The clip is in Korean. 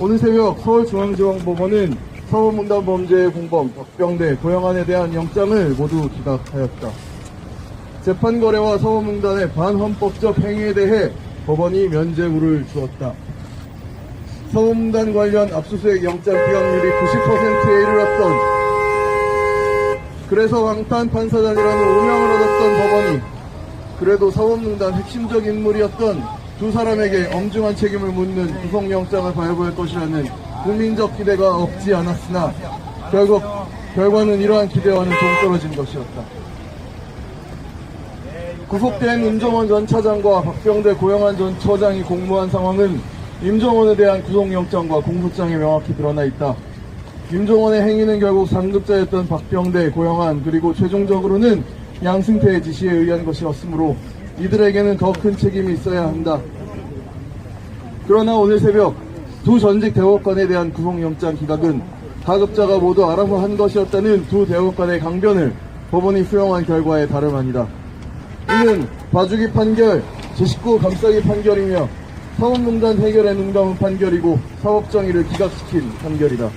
오늘 새벽 서울중앙지방법원은 사법문단 범죄의 공범 박병대 고영안에 대한 영장을 모두 기각하였다. 재판 거래와 사법문단의 반헌법적 행위에 대해 법원이 면죄부를 주었다. 사법문단 관련 압수수색 영장 기각률이 90%에 이르렀던 그래서 왕탄 판사단이라는 오명을 얻었던 법원이 그래도 사법농단 핵심적 인물이었던 두 사람에게 엄중한 책임을 묻는 구속영장을 발부할 것이라는 국민적 기대가 없지 않았으나 결국 결과는 이러한 기대와는 동떨어진 것이었다. 구속된 임정원 전 차장과 박병대 고영한 전 처장이 공모한 상황은 임정원에 대한 구속영장과 공소장에 명확히 드러나 있다. 임종원의 행위는 결국 상급자였던 박병대, 고영한 그리고 최종적으로는 양승태의 지시에 의한 것이었으므로 이들에게는 더 큰 책임이 있어야 한다. 그러나 오늘 새벽 두 전직 대법관에 대한 구속영장 기각은 가급자가 모두 알아서 한 것이었다는 두 대법관의 강변을 법원이 수용한 결과에 다름 아니다. 이는 봐주기 판결, 제19 감싸기 판결이며 사법농단 해결에 눈감은 판결이고 사법정의를 기각시킨 판결이다.